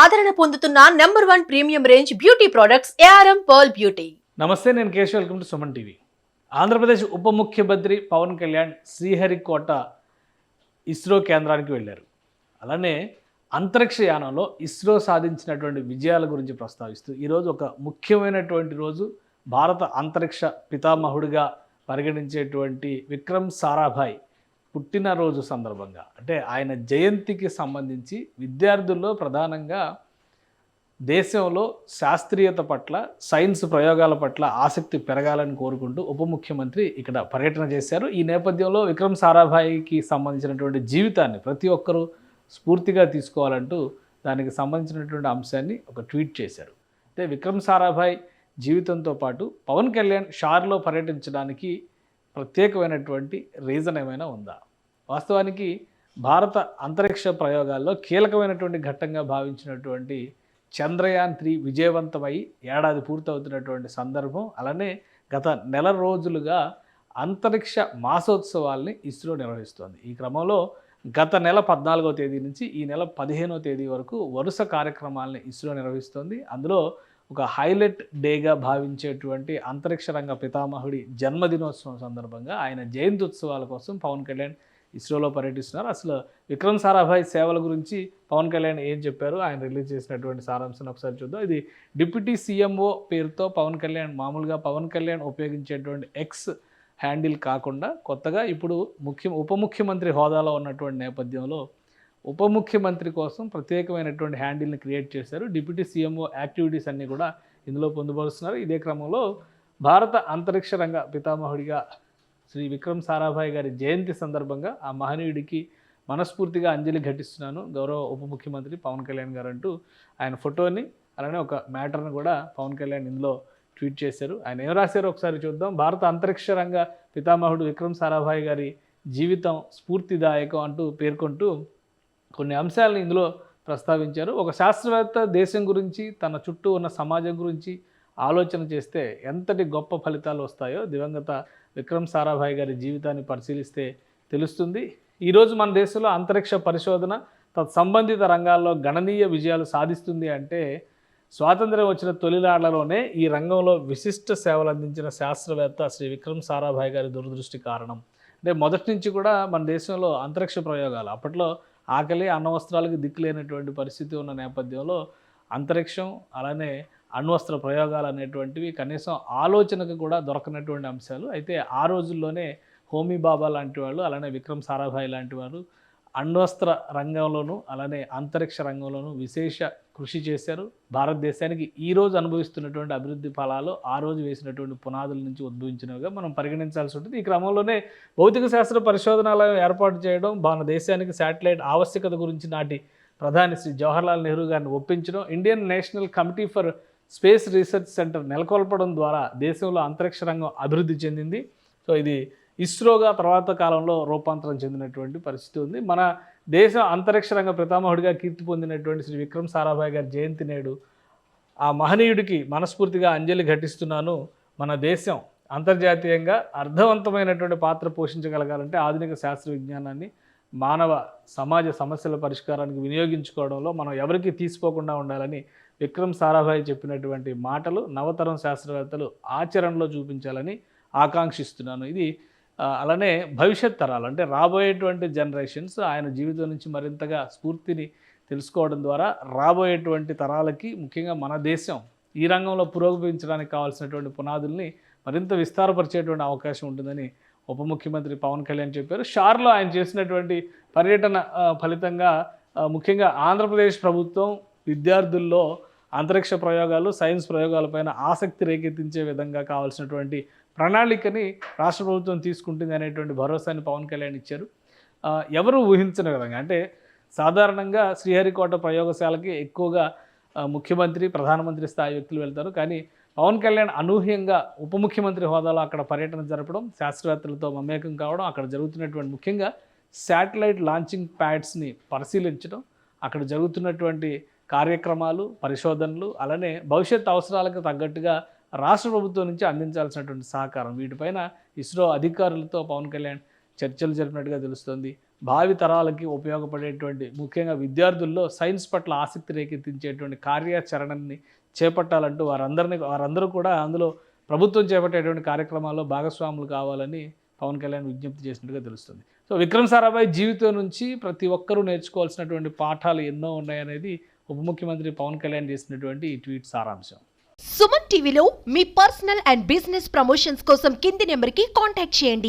ఆదరణ పొందుతున్న number one premium range beauty products ARM pearl beauty. నమస్తే నేను Keshav. Welcome to Suman TV. Andhra Pradesh ఉప ముఖ్యమంత్రి పవన్ కళ్యాణ్ శ్రీహరికోట ఇస్రో కేంద్రానికి వెళ్ళారు. అలానే అంతరిక్ష యానంలో ఇస్రో సాధించినటువంటి విజయాల గురించి ప్రస్తావిస్తూ ఈరోజు ఒక ముఖ్యమైనటువంటి రోజు. భారత అంతరిక్ష పితామహుడిగా పరిగణించేటువంటి విక్రమ్ సారాభాయ్ పుట్టినరోజు సందర్భంగా అంటే ఆయన జయంతికి సంబంధించి విద్యార్థుల్లో ప్రధానంగా దేశంలో శాస్త్రీయత పట్ల సైన్స్ ప్రయోగాల పట్ల ఆసక్తి పెరగాలని కోరుకుంటూ ఉప ముఖ్యమంత్రి ఇక్కడ పర్యటన చేశారు. ఈ నేపథ్యంలో విక్రమ్ సారాభాయికి సంబంధించినటువంటి జీవితాన్ని ప్రతి ఒక్కరూ స్ఫూర్తిగా తీసుకోవాలంటూ దానికి సంబంధించినటువంటి అంశాన్ని ఒక ట్వీట్ చేశారు. అంటే విక్రమ్ సారాభాయ్ జీవితంతో పాటు పవన్ కళ్యాణ్ షార్లో పర్యటించడానికి ప్రత్యేకమైనటువంటి రీజన్ ఏమైనా ఉందా? వాస్తవానికి భారత అంతరిక్ష ప్రయోగాల్లో కీలకమైనటువంటి ఘట్టంగా భావించినటువంటి చంద్రయాన్ త్రీ విజయవంతమై ఏడాది పూర్తవుతున్నటువంటి సందర్భం అలానే గత నెల రోజులుగా అంతరిక్ష మాసోత్సవాల్ని ఇస్రో నిర్వహిస్తోంది. ఈ క్రమంలో గత నెల పద్నాలుగో తేదీ నుంచి ఈ నెల పదిహేనో తేదీ వరకు వరుస కార్యక్రమాలని ఇస్రో నిర్వహిస్తోంది. అందులో ఒక హైలైట్ డేగా భావించేటువంటి అంతరిక్ష రంగ పితామహుడి జన్మదినోత్సవం సందర్భంగా ఆయన జయంతి ఉత్సవాల కోసం పవన్ కళ్యాణ్ ఇస్రోలో పర్యటిస్తున్నారు. అసలు విక్రమ్ సారాభాయ్ సేవల గురించి పవన్ కళ్యాణ్ ఏం చెప్పారు? ఆయన రిలీజ్ చేసినటువంటి సారాంశాన్ని ఒకసారి చూద్దాం. ఇది డిప్యూటీ సీఎంఓ పేరుతో పవన్ కళ్యాణ్ మామూలుగా పవన్ కళ్యాణ్ ఉపయోగించేటువంటి ఎక్స్ హ్యాండిల్ కాకుండా కొత్తగా ఇప్పుడు ముఖ్య ఉప ముఖ్యమంత్రి హోదాలో ఉన్నటువంటి నేపథ్యంలో ఉప ముఖ్యమంత్రి కోసం ప్రత్యేకమైనటువంటి హ్యాండిల్ని క్రియేట్ చేశారు. డిప్యూటీ సీఎంఓ యాక్టివిటీస్ అన్నీ కూడా ఇందులో పొందుపరుస్తున్నారు. ఇదే క్రమంలో భారత అంతరిక్ష రంగ పితామహుడిగా శ్రీ విక్రమ్ సారాభాయ్ గారి జయంతి సందర్భంగా ఆ మహనీయుడికి మనస్ఫూర్తిగా అంజలి ఘటిస్తున్నాను. గౌరవ ఉప ముఖ్యమంత్రి పవన్ కళ్యాణ్ గారు అంటూ ఆయన ఫోటోని అలానే ఒక మ్యాటర్ని కూడా పవన్ కళ్యాణ్ ఇందులో ట్వీట్ చేశారు. ఆయన ఏం రాశారో ఒకసారి చూద్దాం. భారత అంతరిక్ష రంగ పితామహుడు విక్రమ్ సారాభాయ్ గారి జీవితం స్ఫూర్తిదాయకం అంటూ పేర్కొంటూ కొన్ని అంశాలను ఇందులో ప్రస్తావించారు. ఒక శాస్త్రవేత్త దేశం గురించి తన చుట్టూ ఉన్న సమాజం గురించి ఆలోచన చేస్తే ఎంతటి గొప్ప ఫలితాలు వస్తాయో దివంగత విక్రమ్ సారాభాయ్ గారి జీవితాన్ని పరిశీలిస్తే తెలుస్తుంది. ఈరోజు మన దేశంలో అంతరిక్ష పరిశోధన తత్సంబంధిత రంగాల్లో గణనీయ విజయాలు సాధిస్తుంది అంటే స్వాతంత్ర్యం వచ్చిన తొలినాళ్ళలోనే ఈ రంగంలో విశిష్ట సేవలు అందించిన శాస్త్రవేత్త శ్రీ విక్రమ్ సారాభాయ్ గారి దురదృష్టి కారణం. అంటే మొదటి నుంచి కూడా మన దేశంలో అంతరిక్ష ప్రయోగాలు అప్పట్లో ఆకలి అన్నవస్త్రాలకు దిక్కు లేనటువంటి పరిస్థితి ఉన్న నేపథ్యంలో అంతరిక్షం అలానే అణ్వస్త్ర ప్రయోగాలు అనేటువంటివి కనీసం ఆలోచనకు కూడా దొరకనటువంటి అంశాలు. అయితే ఆ రోజుల్లోనే హోమీ బాబా లాంటి వాళ్ళు అలానే విక్రమ్ సారాభాయ్ లాంటి వారు అణ్వస్త్ర రంగంలోనూ అలానే అంతరిక్ష రంగంలోనూ విశేష కృషి చేశారు. భారతదేశానికి ఈ రోజు అనుభవిస్తున్నటువంటి అభివృద్ధి ఫలాలు ఆ రోజు వేసినటువంటి పునాదుల నుంచి ఉద్భవించినవిగా మనం పరిగణించాల్సి ఉంటుంది. ఈ క్రమంలోనే భౌతిక శాస్త్ర పరిశోధనాలయం ఏర్పాటు చేయడం మన దేశానికి శాటిలైట్ ఆవశ్యకత గురించి నాటి ప్రధాని శ్రీ జవహర్లాల్ నెహ్రూ గారిని ఒప్పించడం Indian national committee for space research centre నెలకొల్పడం ద్వారా దేశంలో అంతరిక్ష రంగం అభివృద్ధి చెందింది. సో ఇది ఇస్రోగా తర్వాత కాలంలో రూపాంతరం చెందినటువంటి పరిస్థితి ఉంది. మన దేశ అంతరిక్ష రంగ ప్రతామహుడిగా కీర్తి పొందినటువంటి శ్రీ విక్రమ్ సారాభాయ్ గారి జయంతి నేడు ఆ మహనీయుడికి మనస్ఫూర్తిగా అంజలి ఘటిస్తున్నాను. మన దేశం అంతర్జాతీయంగా అర్థవంతమైనటువంటి పాత్ర పోషించగలగాలంటే ఆధునిక శాస్త్ర విజ్ఞానాన్ని మానవ సమాజ సమస్యల పరిష్కారానికి వినియోగించుకోవడంలో మనం ఎవరికి తీసుకోకుండా ఉండాలని విక్రమ్ సారాభాయ్ చెప్పినటువంటి మాటలు నవతరం శాస్త్రవేత్తలు ఆచరణలో చూపించాలని ఆకాంక్షిస్తున్నాను. ఇది అలానే భవిష్యత్ తరాలు అంటే రాబోయేటువంటి జనరేషన్స్ ఆయన జీవితం నుంచి మరింతగా స్ఫూర్తిని తెలుసుకోవడం ద్వారా రాబోయేటువంటి తరాలకి ముఖ్యంగా మన దేశం ఈ రంగంలో పురోగమించడానికి కావాల్సినటువంటి పునాదుల్ని మరింత విస్తారపరిచేటువంటి అవకాశం ఉంటుందని ఉప ముఖ్యమంత్రి పవన్ కళ్యాణ్ చెప్పారు. షార్లో ఆయన చేసినటువంటి పర్యటన ఫలితంగా ముఖ్యంగా ఆంధ్రప్రదేశ్ ప్రభుత్వం విద్యార్థుల్లో అంతరిక్ష ప్రయోగాలు సైన్స్ ప్రయోగాలపైన ఆసక్తి రేకెత్తించే విధంగా కావాల్సినటువంటి ప్రణాళికని రాష్ట్ర ప్రభుత్వం తీసుకుంటుంది అనేటువంటి భరోసాని పవన్ కళ్యాణ్ ఇచ్చారు. ఎవరు ఊహించిన విధంగా అంటే సాధారణంగా శ్రీహరికోట ప్రయోగశాలకి ఎక్కువగా ముఖ్యమంత్రి ప్రధానమంత్రి స్థాయి వ్యక్తులు వెళ్తారు. కానీ పవన్ కళ్యాణ్ అనూహ్యంగా ఉప ముఖ్యమంత్రి హోదాలో అక్కడ పర్యటన జరపడం శాస్త్రవేత్తలతో మమేకం కావడం అక్కడ జరుగుతున్నటువంటి ముఖ్యంగా శాటిలైట్ లాంచింగ్ ప్యాడ్స్ని పరిశీలించడం అక్కడ జరుగుతున్నటువంటి కార్యక్రమాలు పరిశోధనలు అలానే భవిష్యత్ అవసరాలకు తగ్గట్టుగా రాష్ట్ర ప్రభుత్వం నుంచి అందించాల్సినటువంటి సహకారం. వీటిపైన ఇస్రో అధికారులతో పవన్ కళ్యాణ్ చర్చలు జరిపినట్టుగా తెలుస్తోంది. భావి తరాలకి ఉపయోగపడేటువంటి ముఖ్యంగా విద్యార్థుల్లో సైన్స్ పట్ల ఆసక్తి రేకెత్తించేటువంటి కార్యాచరణని చేపట్టాలంటూ వారందరినీ వారందరూ కూడా అందులో ప్రభుత్వం చేపట్టేటువంటి కార్యక్రమాల్లో భాగస్వాములు కావాలని పవన్ కళ్యాణ్ విజ్ఞప్తి చేసినట్టుగా తెలుస్తుంది. సో విక్రమ్ సారాభాయ్ జీవితం నుంచి ప్రతి ఒక్కరూ నేర్చుకోవాల్సినటువంటి పాఠాలు ఎన్నో ఉన్నాయనేది ఉప ముఖ్యమంత్రి పవన్ కళ్యాణ్ చేసినటువంటి ఈ ట్వీట్ సారాంశం. సుమన్ టీవీలో మీ పర్సనల్ అండ్ బిజినెస్ ప్రమోషన్స్ కోసం కింది నెంబర్కి కాంటాక్ట్ చేయండి.